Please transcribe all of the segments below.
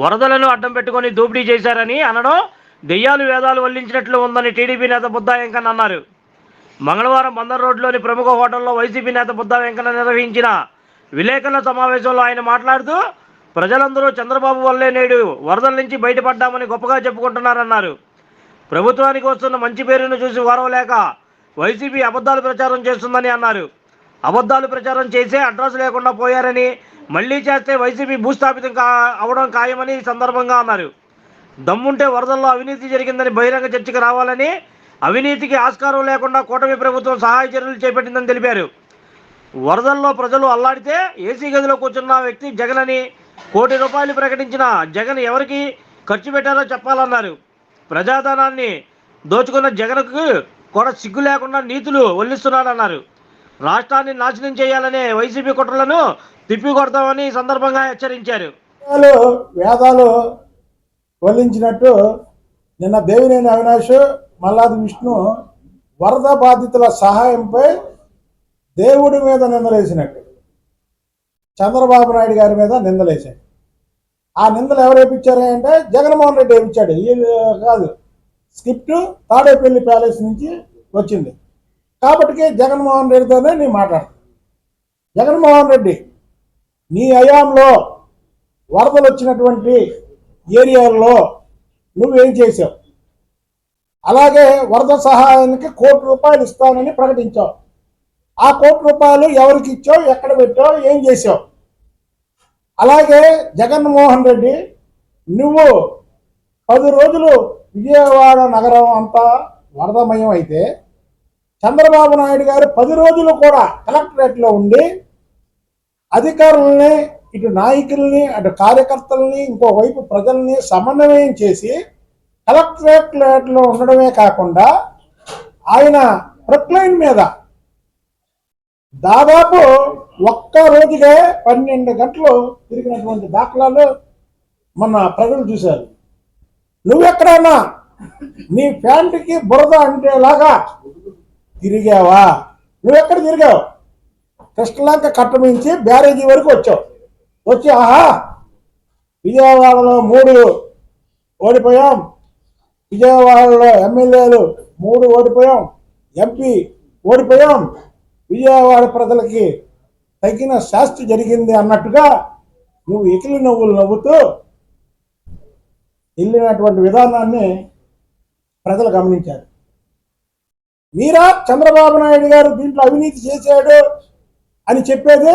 వరదలను అడ్డం పెట్టుకొని దోపిడీ చేశారని అనడం దెయ్యాలు వేదాలు వల్లించినట్లు ఉందని టీడీపీ నేత బుద్ధా వెంకన్న అన్నారు. మంగళవారం బందర్ రోడ్లోని ప్రముఖ హోటల్లో వైసీపీ నేత బుద్ధా వెంకన్న నిర్వహించిన విలేకరుల సమావేశంలో ఆయన మాట్లాడుతూ ప్రజలందరూ చంద్రబాబు వల్లే నేడు వరదల నుంచి బయటపడ్డామని గొప్పగా చెప్పుకుంటున్నారన్నారు. ప్రభుత్వానికి వస్తున్న మంచి పేరును చూసి వారవలేక వైసీపీ అబద్ధాలు ప్రచారం చేస్తుందని అన్నారు. అబద్ధాలు ప్రచారం చేసే అడ్రస్ లేకుండా పోయారని మళ్ళీ చేస్తే వైసీపీ భూస్థాపితం కా అవడం ఖాయమని సందర్భంగా అన్నారు. దమ్ముంటే వరదల్లో అవినీతి జరిగిందని బహిరంగ చర్చకు రావాలని అవినీతికి ఆస్కారం లేకుండా కూటమి ప్రభుత్వం సహాయ చర్యలు చేపట్టిందని తెలిపారు. వరదల్లో ప్రజలు అల్లాడితే ఏసీ గదిలో కూర్చున్న వ్యక్తి జగన్ అని కోటి రూపాయలు ప్రకటించిన జగన్ ఎవరికి ఖర్చు పెట్టారో చెప్పాలన్నారు. ప్రజాధనాన్ని దోచుకున్న జగన్కు కూడా సిగ్గు లేకుండా నీతులు వల్లిస్తున్నాడన్నారు రాష్ట్రాన్ని నాశనం చేయాలనే వైసీపీ కుట్రలను తిప్పి కొడతామని సందర్భంగా హెచ్చరించారు. వేదాలు వేదాలు వల్లించినట్టు నిన్న దేవినేని అవినాష్ మల్లాది విష్ణు వరద బాధితుల సహాయంపై దేవుడి మీద నిందలేసినట్టు. చంద్రబాబు నాయుడు గారి మీద నిందలేశాడు ఆ నిందలు ఎవరు అంటే జగన్మోహన్ రెడ్డి ఏపించాడు వీళ్ళు కాదు స్క్రిప్ట్ తాడేపల్లి ప్యాలెస్ నుంచి వచ్చింది. కాబట్టి జగన్మోహన్ రెడ్డితోనే నేను మాట్లాడతాను జగన్మోహన్ రెడ్డి నీ హయాంలో వరదలు వచ్చినటువంటి ఏరియాల్లో నువ్వేం చేసావు అలాగే వరద సహాయానికి కోటి రూపాయలు ఇస్తానని ప్రకటించావు. ఆ కోటి రూపాయలు ఎవరికి ఇచ్చావు? ఎక్కడ పెట్టావు? ఏం చేసావు అలాగే జగన్మోహన్ రెడ్డి నువ్వు పది రోజులు విజయవాడ నగరం అంతా వరదమయం అయితే చంద్రబాబు నాయుడు గారు పది రోజులు కూడా కలెక్టరేట్లో ఉండి అధికారుల్ని ఇటు నాయకుల్ని అటు కార్యకర్తల్ని ఇంకోవైపు ప్రజల్ని సమన్వయం చేసి కలెక్టరేట్లో ఉండడమే కాకుండా ఆయన ప్రొక్లైన్ మీద దాదాపు ఒక్క రోజుగా పన్నెండు గంటలు తిరిగినటువంటి దాఖలాలు మన ప్రజలు చూశారు. నువ్వెక్కడన్నా నీ ప్యాంటుకి బురద అంటేలాగా తిరిగావా? నువ్వెక్కడ తిరిగావు? కృష్ణలంక కట్టమించి బ్యారేజీ వరకు వచ్చావు వచ్చి ఆహా విజయవాడలో మూడు ఓడిపోయాం. విజయవాడలో ఎమ్మెల్యేలు మూడు ఓడిపోయాం. ఎంపీ ఓడిపోయాం. విజయవాడ ప్రజలకి తగిన శాస్తి జరిగింది అన్నట్టుగా నువ్వు ఎకిలి నవ్వులు నవ్వుతూ వెళ్ళినటువంటి విధానాన్ని ప్రజలు గమనించారు. మీరా చంద్రబాబు నాయుడు గారు దీంట్లో అవినీతి చేశాడు. అని చెప్పేది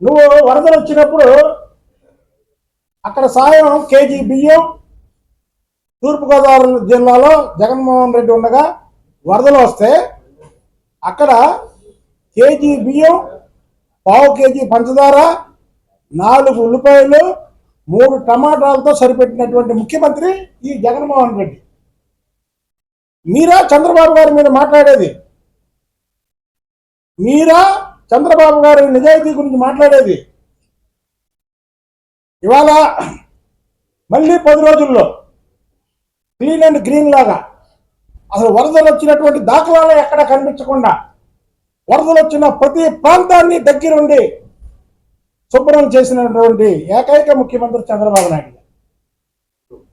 నువ్వు వరదలు వచ్చినప్పుడు అక్కడ సాయం కేజీ బియ్యం తూర్పుగోదావరి జిల్లాలో జగన్మోహన్ రెడ్డి ఉండగా వరదలు వస్తే అక్కడ కేజీ బియ్యం పావు కేజీ పంచదార నాలుగు ఉల్లిపాయలు మూడు టమాటాలతో సరిపెట్టినటువంటి ముఖ్యమంత్రి ఈ జగన్మోహన్ రెడ్డి. మీరా చంద్రబాబు గారి మీద మాట్లాడేది? మీరా చంద్రబాబు గారి నిజాయితీ గురించి మాట్లాడేది? ఇవాళ మళ్ళీ పది రోజుల్లో క్లీన్ అండ్ గ్రీన్ లాగా. అసలు వరదలు వచ్చినటువంటి దాఖలాలు ఎక్కడ కనిపించకుండా వరదలు వచ్చిన ప్రతి ప్రాంతాన్ని దగ్గరుండి శుభ్రం చేసినటువంటి ఏకైక ముఖ్యమంత్రి చంద్రబాబు నాయుడు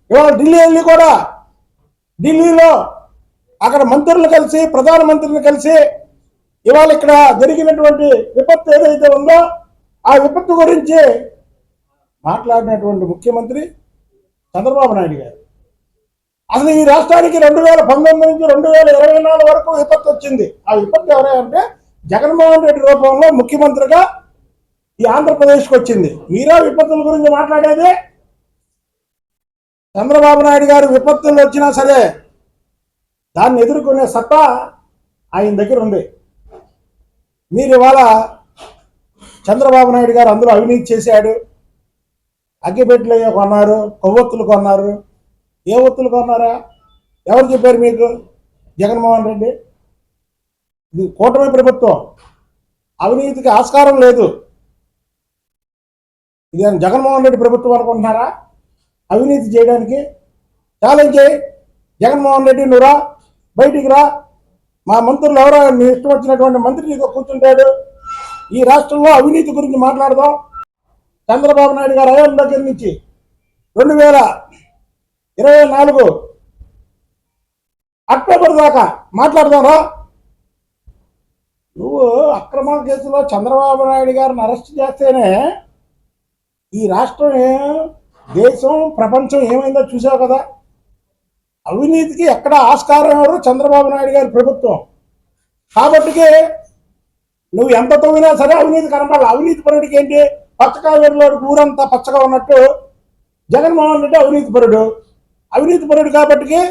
ఇవాళ ఢిల్లీ వెళ్ళి కూడా ఢిల్లీలో అక్కడ మంత్రులు కలిసి ప్రధానమంత్రిని కలిసి ఇవాళ ఇక్కడ జరిగినటువంటి విపత్తు ఏదైతే ఉందో ఆ విపత్తు గురించి మాట్లాడినటువంటి ముఖ్యమంత్రి చంద్రబాబు నాయుడు గారు. అసలు ఈ రాష్ట్రానికి రెండు వేల పంతొమ్మిది నుంచి రెండు వేల ఇరవై నాలుగు వరకు విపత్తు వచ్చింది. ఆ విపత్తు ఎవరంటే జగన్మోహన్ రెడ్డి రూపంలో ముఖ్యమంత్రిగా ఈ ఆంధ్రప్రదేశ్కి వచ్చింది. మీరా విపత్తుల గురించి మాట్లాడేది? చంద్రబాబు నాయుడు గారు విపత్తులు వచ్చినా సరే దాన్ని ఎదుర్కొనే సత్తా ఆయన దగ్గర ఉంది. మీరు ఇవాళ చంద్రబాబు నాయుడు గారు అందులో అవినీతి చేశాడు. అగ్గిపెట్టెలు కొన్నారు కొవ్వొత్తులు కొన్నారు. ఏ ఒత్తులు కొన్నారా? ఎవరు చెప్పారు మీకు? జగన్మోహన్ రెడ్డి? ఇది కూటమి ప్రభుత్వం. అవినీతికి ఆస్కారం లేదు. ఇది జగన్మోహన్ రెడ్డి ప్రభుత్వం అనుకుంటున్నారా? అవినీతి చేయడానికి ఛాలెంజ్ చేయి. జగన్మోహన్ రెడ్డి నువ్వు రా బయటికి రా. మా మంత్రులు ఎవరో మీ ఇష్టం వచ్చినటువంటి మంత్రి కూర్చుంటాడు. ఈ రాష్ట్రంలో అవినీతి గురించి మాట్లాడదాం. చంద్రబాబు నాయుడు గారు అయ్యం దగ్గర నుంచి రెండు వేల ఇరవై నాలుగు అక్టోబర్ దాకా మాట్లాడదారా. నువ్వు అక్రమ కేసులో చంద్రబాబు నాయుడు గారిని అరెస్ట్ చేస్తేనే ఈ రాష్ట్రం దేశం ప్రపంచం ఏమైందో చూసావు కదా. అవినీతికి ఎక్కడ ఆస్కారం ఎవరు? చంద్రబాబు నాయుడు గారి ప్రభుత్వం. కాబట్టికే నువ్వు ఎంత తవ్వినా సరే అవినీతి కనపడాలి. అవినీతి పరుడికి ఏంటి? పచ్చకావేరులో ఊరంతా పచ్చగా ఉన్నట్టు జగన్మోహన్ రెడ్డి అవినీతి పరుడు. అవినీతి పరుడు కాబట్టికి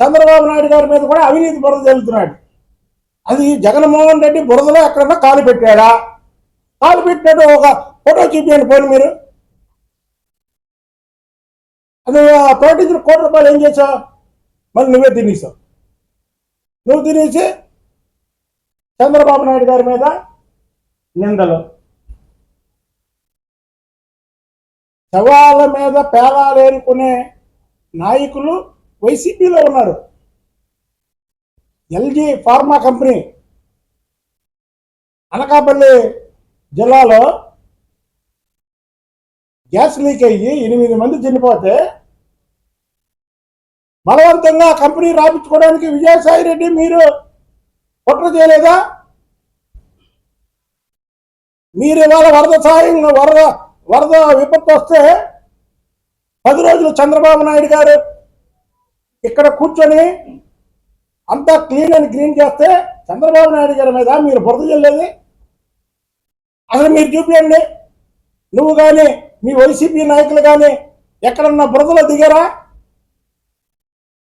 చంద్రబాబు నాయుడు గారి మీద కూడా అవినీతి బురద జల్లుతున్నాడు. అది జగన్మోహన్ రెడ్డి బురదలో ఎక్కడన్నా కాలు పెట్టాడా? కాలు పెట్టినట్టు ఒక ఫోటో చూపించండి పోనీ మీరు. అది ఆ తోటించిన కోటి రూపాయలు ఏం చేసావు మళ్ళీ నువ్వే తినేసావు నువ్వు తినేసి చంద్రబాబు నాయుడు గారి మీద నిందలు. శవాల మీద పేలాలేరుకునే నాయకులు వైసీపీలో ఉన్నారు. ఎల్జీ ఫార్మా కంపెనీ అనకాపల్లి జిల్లాలో గ్యాస్ లీక్ అయ్యి ఎనిమిది మంది చనిపోతే బలవంతంగా కంపెనీ రాపించుకోవడానికి విజయసాయి రెడ్డి మీరు కుట్ర చేయలేదా? మీరు ఇవాళ వరద సాయం వరద వరద విపత్తు వస్తే పది రోజులు చంద్రబాబు నాయుడు గారు ఇక్కడ కూర్చొని అంతా క్లీన్ అని క్లీన్ చేస్తే చంద్రబాబు నాయుడు గారి మీద మీరు బురద చెల్లేది అసలు మీరు చూపించండి నువ్వు కానీ మీ వైసీపీ నాయకులు కానీ ఎక్కడన్నా బురదలో దిగారా?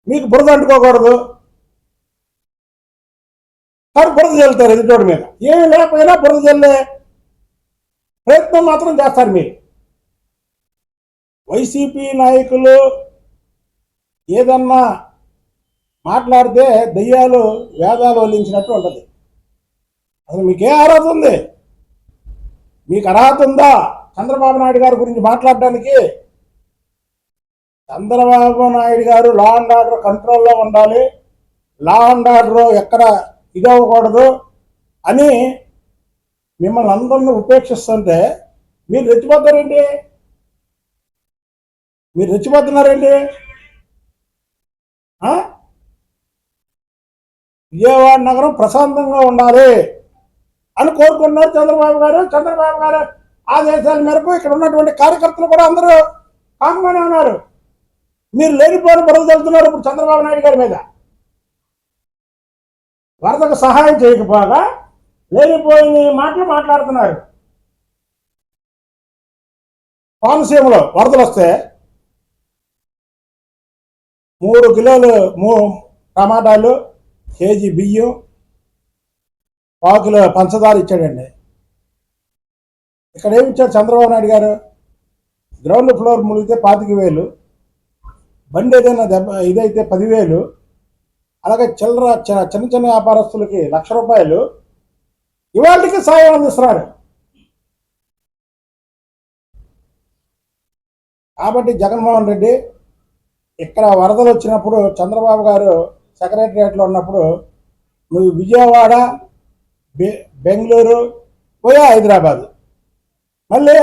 మీకు బురద అంటుకోకూడదు. కానీ బురద చల్లుతారు ఎదుటోడి మీద. ఏమి లేకపోయినా బురద చల్లే ప్రయత్నం మాత్రం చేస్తారు మీరు. వైసీపీ నాయకులు ఏదన్నా మాట్లాడితే దయ్యాలు వేదాలు వల్లించినట్టు ఉంటుంది. అసలు మీకే అర్హత ఉంది? మీకు అర్హత ఉందా? చంద్రబాబు నాయుడు గారి గురించి మాట్లాడడానికి చంద్రబాబు నాయుడు గారు లా అండ్ ఆర్డర్ కంట్రోల్లో ఉండాలి. లా అండ్ ఆర్డర్ ఎక్కడ ఇదవ్వకూడదు అని మిమ్మల్ని అందరిని ఉపేక్షిస్తుంటే మీరు రెచ్చిపోతారేంటి? మీరు రెచ్చిపోతున్నారేంటి? విజయవాడ నగరం ప్రశాంతంగా ఉండాలి అని కోరుకున్నారు చంద్రబాబు గారు. చంద్రబాబు గారు ఆదేశాల మేరకు ఇక్కడ ఉన్నటువంటి కార్యకర్తలు కూడా అందరూ కామ్గానే ఉన్నారు. మీరు లేనిపోయిన బరువు చల్లుతున్నారు ఇప్పుడు చంద్రబాబు నాయుడు గారి మీద. వరదకు సహాయం చేయకపోగా లేనిపోయిన మాటలు మాట్లాడుతున్నారు. కోనసీమలో వరదలు వస్తే మూడు కిలోలు మూ టమాటాలు కేజీ బియ్యం పావు కిలో పంచదార ఇచ్చాడండి. ఇక్కడ ఏమి ఇచ్చారు చంద్రబాబు నాయుడు గారు? గ్రౌండ్ ఫ్లోర్ మునిగితే పాతిక వేలు బండి ఏదైనా దెబ్బ ఇదైతే పదివేలు అలాగే చిల్లర చిన్న చిన్న వ్యాపారస్తులకి లక్ష రూపాయలు ఇవాళకి సాయం అందిస్తున్నాడు కాబట్టి జగన్మోహన్ రెడ్డి ఇక్కడ వరదలు వచ్చినప్పుడు చంద్రబాబు గారు సెక్రటరియట్లో ఉన్నప్పుడు నువ్వు విజయవాడ బె- బెంగళూరు పోయా హైదరాబాద్. మళ్ళీ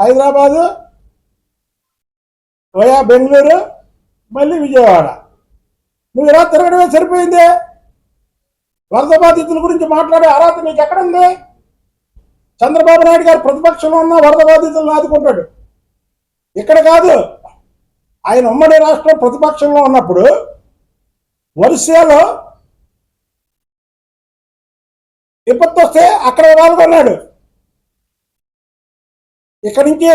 హైదరాబాదు పోయా బెంగళూరు మళ్ళీ విజయవాడ. నువ్వు ఇలా తిరగడమే సరిపోయింది? వరద బాధితుల గురించి మాట్లాడే అర్హత నీకు ఎక్కడుంది చంద్రబాబు నాయుడు గారు ప్రతిపక్షంలో ఉన్న వరద బాధితులను ఆదుకుంటాడు. ఇక్కడ కాదు ఆయన ఉమ్మడి రాష్ట్రం ప్రతిపక్షంలో ఉన్నప్పుడు వరుసలో విపత్తు వస్తే అక్కడ పాల్గొన్నాడు ఇక్కడి నుంచి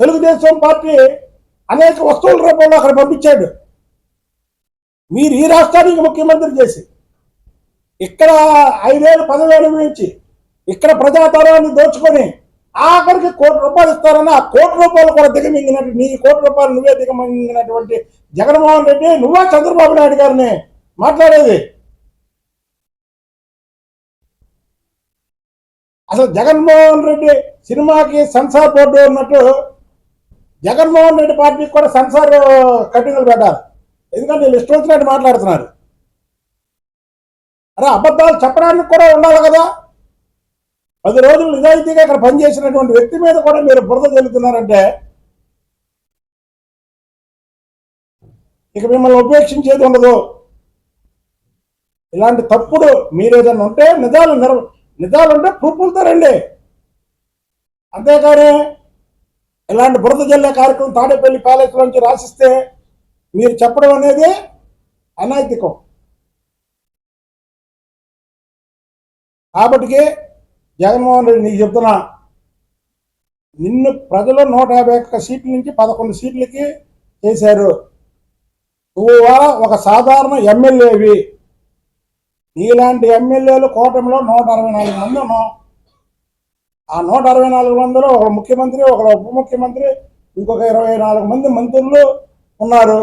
తెలుగుదేశం పార్టీ అనేక వస్తువుల రూపంలో అక్కడ పంపించాడు. మీరు ఈ రాష్ట్రానికి ముఖ్యమంత్రి చేసి ఇక్కడ ఐదేళ్ళు పదివేలు నుంచి ఇక్కడ ప్రజాతరాన్ని దోచుకొని ఆఖరికి కోటి రూపాయలు ఇస్తారని ఆ కోటి రూపాయలు కూడా దిగమింగినట్టు నీ కోటి రూపాయలు నువ్వే దిగమింగినటువంటి జగన్మోహన్ రెడ్డి నువ్వే చంద్రబాబు నాయుడు గారిని మాట్లాడేది. అసలు జగన్మోహన్ రెడ్డి సినిమాకి సెన్సార్ బోర్డు ఉన్నట్టు జగన్మోహన్ రెడ్డి పార్టీకి కూడా సెన్సార్ కట్టింగులు పెట్టాలి. ఎందుకంటే వీళ్ళు ఇష్టం వచ్చినట్టు మాట్లాడుతున్నారు. అరే అబద్ధాలు చెప్పడానికి కూడా ఉండాలి కదా. పది రోజులు నిజాయితీగా ఇక్కడ పనిచేసినటువంటి వ్యక్తి మీద కూడా మీరు బురద చెల్లుతున్నారంటే ఇక మిమ్మల్ని ఉపేక్షించేది ఉండదు. ఇలాంటి తప్పుడు మీరు ఏదైనా ఉంటే నిజాలు నిర్వ నిజాలు ఉంటే ప్రూఫ్లతో రండి. అంతేకాని ఇలాంటి బురద జల్లే కార్యక్రమం తాడేపల్లి ప్యాలెస్ నుంచి రాసిస్తే మీరు చెప్పడం అనేది అనైతికం. కాబట్టి జగన్మోహన్ రెడ్డి నీకు చెప్తున్నా నిన్ను ప్రజలు నూట యాభై ఒక్క సీట్ల నుంచి పదకొండు సీట్లకి చేశారు. నువ్వు ఒక సాధారణ ఎమ్మెల్యేవి. నీలాంటి ఎమ్మెల్యేలు కూటమిలో నూట అరవై నాలుగు మంది ఉన్నాం. ఆ నూట అరవై నాలుగు మందిలో ఒక ముఖ్యమంత్రి ఒక ఉప ముఖ్యమంత్రి ఇంకొక ఇరవై నాలుగు మంది మంత్రులు ఉన్నారు.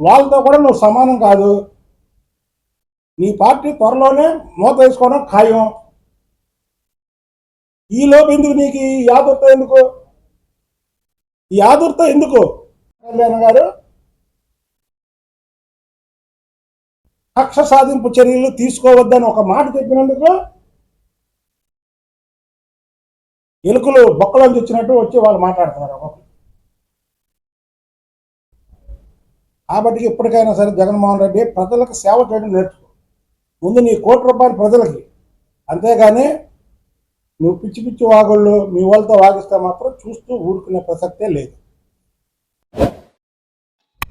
వాళ్ళతో కూడా నువ్వు సమానం కాదు. నీ పార్టీ త్వరలోనే మూత వేసుకోవడం ఖాయం. ఈ లోపు ఎందుకు నీకు ఈ యాదుర్త ఎందుకు? ఈ యాదుర్త ఎందుకు? కళ్యాణ్ గారు కక్ష సాధింపు చర్యలు తీసుకోవద్దని ఒక మాట చెప్పినందుకు ఎలుకలు బొక్కలోంచి వచ్చినట్టు వచ్చి వాళ్ళు మాట్లాడుతున్నారు ఒక్కొక్కరు. కాబట్టి ఇప్పటికైనా సరే జగన్మోహన్ రెడ్డి ప్రజలకు సేవ చేయడం నేర్చుకో. ముందు నీ కోటి రూపాయలు ప్రజలకి. అంతేగాని నువ్వు పిచ్చి పిచ్చి వాగుళ్ళు మీ వాళ్ళతో వాగిస్తే మాత్రం చూస్తూ ఊరుకునే ప్రసక్తే లేదు.